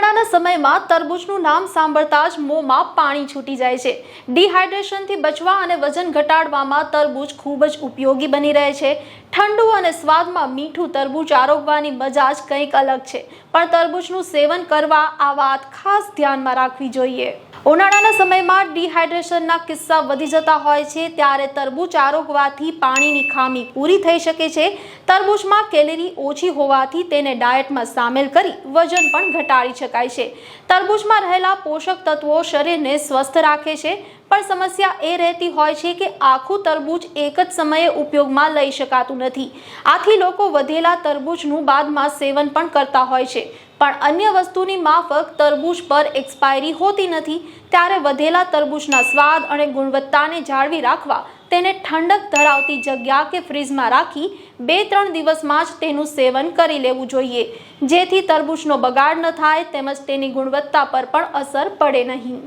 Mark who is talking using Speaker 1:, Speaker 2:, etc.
Speaker 1: Kanada ઉનાળાના સમયમાં તરબૂચનું નામ સાંભળતા જ મોંમાં પાણી છૂટી જાય છે. ડિહાઇડ્રેશનથી બચવા અને વજન ઘટાડવામાં તરબૂચ ખૂબ જ ઉપયોગી બની રહે છે. ઠંડુ અને સ્વાદમાં મીઠું તરબૂચ આરોગવાની મજા જ કંઈક અલગ છે. પણ તરબૂચનું સેવન કરવા આ વાત ખાસ ધ્યાનમાં રાખવી જોઈએ. ઉનાળાના સમયમાં ડિહાઇડ્રેશનના કિસ્સા વધી જતા હોય છે ત્યારે તરબૂચ આરોગવાથી પાણીની ખામી પૂરી થઈ શકે છે. તરબૂચમાં કેલેરી ઓછી હોવાથી તેને ડાયટમાં સામેલ કરી વજન પણ ઘટાડી શકાય છે. તરબૂચમાં રહેલા પોષક તત્વો શરીરને સ્વસ્થ રાખે છે, પણ સમસ્યા એ રહેતી હોય છે કે આખું તરબૂચ એક જ સમયે ઉપયોગમાં લઈ શકાતું નથી. આથી લોકો વધેલા તરબૂચનું બાદમાં સેવન પણ કરતા હોય છે. પણ અન્ય વસ્તુની માફક તરબૂચ પર એક્સપાયરી હોતી નથી, ત્યારે વધેલા તરબૂચના સ્વાદ અને ગુણવત્તાને જાળવી રાખવા તેને ઠંડક ધરાવતી જગ્યા કે ફ્રીજમાં રાખી બે ત્રણ દિવસમાં જ તેનું સેવન કરી લેવું જોઈએ. જેથી તરબૂચનો બગાડ ન થાય તેમજ તેની ગુણવત્તા પર પણ અસર પડે નહીં.